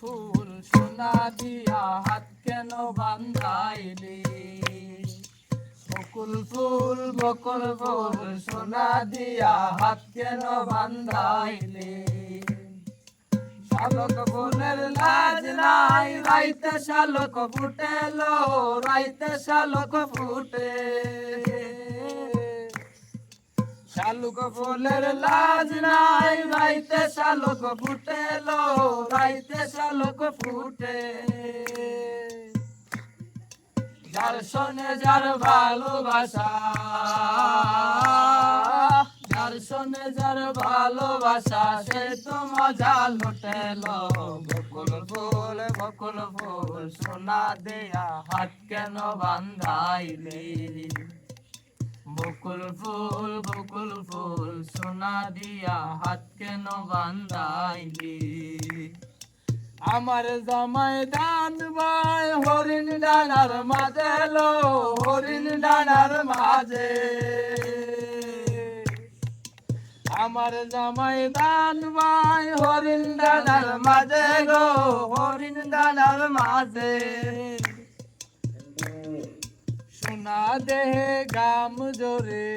ফুল সোনা দিয়া হাত কেন বান্ধাইলি? বকুল ফুল বকুল ফুল সোনা দিয়া হাত কেন বান্ধাইলি? শালক ফুলের লাজ নাই, রাইতে শালক ফুটেলো, রাইতে শালক ফুটে। শালুক ফুলের লাজ নাই, রাইতে শালুক ফুটেলো রাইতে শালুক ফুটে। যার শোনে যার ভালোবাসা, যার শোনে যার ভালোবাসা, সে তো মজা লুটেলো বকুল ফুল বকুল ফুল, সোনা দেয়া হাত কেন বান্ধাইলে? বকুল ফুল বকুল ফুল, সোনা দিয়া হাত কেন বান্ধাইলি? আমার জামাই দান ভাই হরিণ ডানার মাঝে লো হরিণ ডানার মাঝে। আমার জামাই দান ভাই হরিণ ডানার মাঝে গো হরিণ ডানার মাঝে। সোনা দেহে গাম জোরে,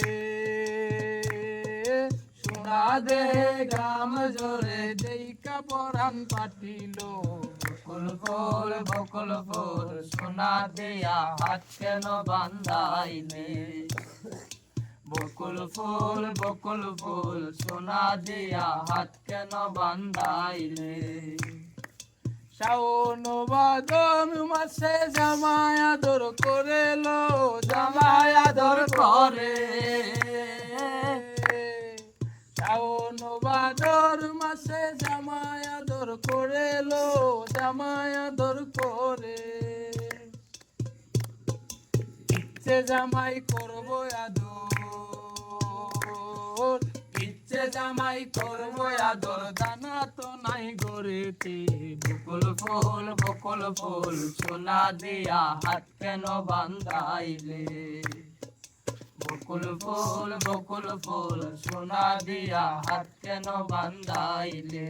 সোনা দেহে গাম জোরে দেইকা পরান পাটিল। বকুল ফুল বকুল ফুল, সোনা দেয়া হাত কেন বান্ধাইলে? বকুল ফুল বকুল ফুল, সোনা দেয়া হাত কেন বান্ধাইলে? শাওন বাদন মাসে জামাই আদর করে লো জামাই আদর করে। করে লো জামাই আদর করে। ইচ্ছে জামাই করব আদর ইচ্ছে জামাই করব আদর। দানা তো নাই গড়েতে, বকুল ফুল বকুল ফুল সোনা দিয়া হাত কেন বান্ধাইলে? বকুল ফুল বকুল ফুল সোনা দিয়া হাত কেন বান্ধাইলে?